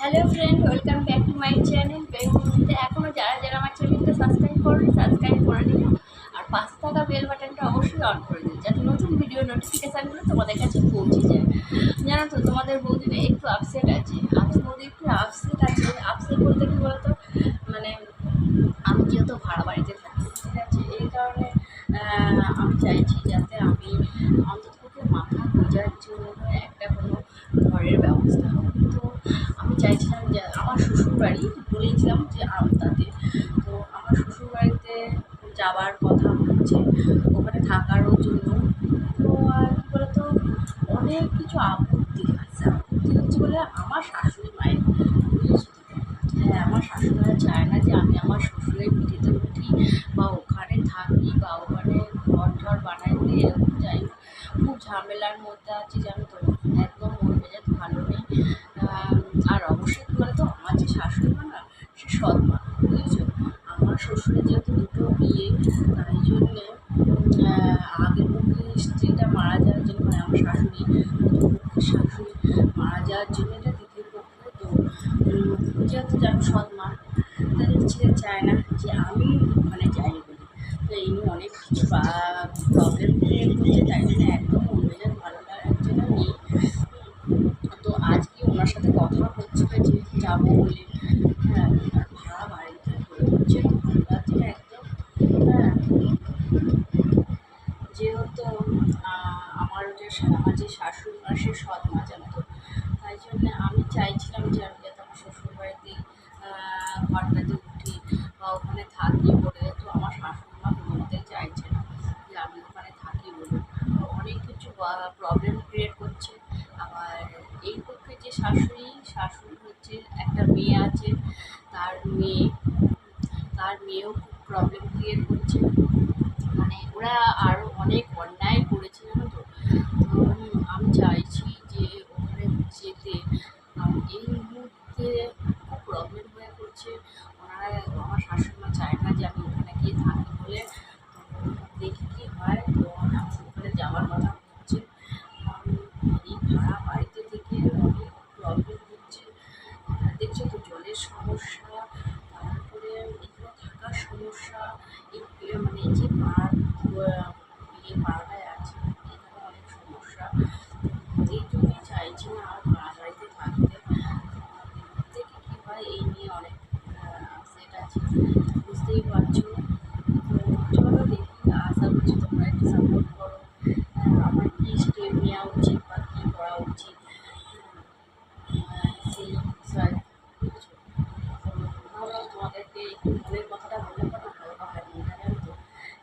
Hello friend welcome back to my channel বেঙ্গলিতে এখনও যারা যারা আমার চ্যানেলটা সাবস্ক্রাইব করেন সাবস্ক্রাইব করে নিন আর পাশে থাকা বেল বাটনটা অবশ্যই অন করে দিন যাতে নতুন ভিডিও নোটিফিকেশানগুলো তোমাদের কাছে পৌঁছে যায়। জানো তো, তোমাদের বৌদিটা একটু আপসেট আছে। বৌদি একটু আপসেট আছে। আপসেট বলতে কী বলতো? মানে আমি যেহেতু ভাড়া বাড়িতে থাকি, ঠিক আছে? এই কারণে আমি চাইছি যাতে আমি অন্তত মাথা গোজার জন্য একটা কোনো ঘরের ব্যবস্থা হোক। আমার শ্বশুর বাড়ি বলেইছিলাম যে আমতাতে তো আমার শ্বশুরবাড়িতে যাওয়ার কথা হচ্ছে, ওখানে থাকারও জন্য। তো আর কী বলতো, অনেক কিছু আপত্তি আছে। আপত্তি হচ্ছে বলে আমার শাশুড়ি মায়ের হ্যাঁ আমার শাশুড়ি চায় না যে আমি আমার শ্বশুরের পিঠেতে উঠি বা ওখানে থাকি বা ওখানে ঘর টর বানাই, এরকম যাই খুব ঝামেলার মধ্যে আছি জানো তো একদম মন মেজাজ ভালো নেই আহ, আর অবশ্যই কী বলতো আমার যে শাশুড়ি মা না সে সৎ মা বুঝেছ আমার শ্বশুরের যেহেতু দুটো বিয়ে, তাই জন্যে আগের পক্ষে স্ত্রীটা মারা যাওয়ার জন্য মানে আমার শাশুড়ি শাশুড়ি মারা যাওয়ার জন্য এটা দ্বিতীয় পক্ষে। তো যেহেতু জানো সৎ মা তাদের ছেলে চায় না যে আমি ওখানে যাই বলে। তো এই নিয়ে অনেক কিছু প্রবলেম করছে তাই জন্য একদম মেজাজ ভালো লাগার জন্য নেই তো আজকে ওনার সাথে কথা হচ্ছিল যে যাব বলে। হ্যাঁ আর ভাড়া বাড়িতে হচ্ছে তো ভালো লাগছে না একদম হ্যাঁ যেহেতু আহ, আমার যে শাশুড়ি মা, সে সৎ মা জানো তো তাই জন্য আমি চাইছিলাম যে আমি যাতে আমার শ্বশুর বাড়িতে ঘরটাতে উঠি বা ওখানে থাকি বলে। তো আমার শাশুড়ি মা মতেই চাইছে না যে আমি ওখানে থাকি বলে। অনেক কিছু প্রবলেম ক্রিয়েট করছে। আবার এই পক্ষে যে শাশুড়ি শাশুড়ি হচ্ছে একটা মেয়ে আছে, তার মেয়ে, তার মেয়েও খুব প্রবলেম ক্রিয়েট করছে। মানে ওরা আরও অনেক অন্যায় করেছে জানো তো তো উম, আমি চাইছি যে ওখানে যেতে কারণ এই মুহূর্তে খুব প্রবলেম হয়ে পড়ছে, ওনারা আমার শাশুড়িমা চায় না যে আমি ওখানে গিয়ে থাকি বলে। দেখি কী হয়, তো ওখানে যাওয়ার কথা হচ্ছে। এই ভাড়া বাড়িতে থেকে অনেক প্রবলেম হচ্ছে। দেখছ তো জলের সমস্যা, তারপরে এখানে থাকার সমস্যা মানে যে পাড় বিয়ে পাড়াটায় আছে, এখানে অনেক সমস্যা। এই জন্যই চাইছি না আর ভাড়া বাড়িতে থাকতে দেখি কী হয় এই নিয়ে অনেক আপসেট আছে বুঝতেই পারছ। চলো দেখি, আশা করছি তোমরা একটু সাপোর্ট করো। আমার কী স্টেপ নেওয়া উচিত বা কী করা উচিত? সেই তোমাদেরকে একটু কথাটা বলে কথা হালকা হয় মনটা জানো তো?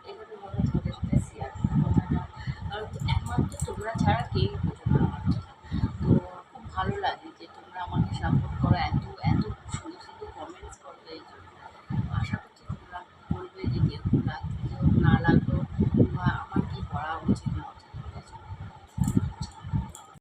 এই ভাবলাম তোমাদের সাথে শেয়ার কথাটা। কারণ একমাত্র তোমরা ছাড়া কেউ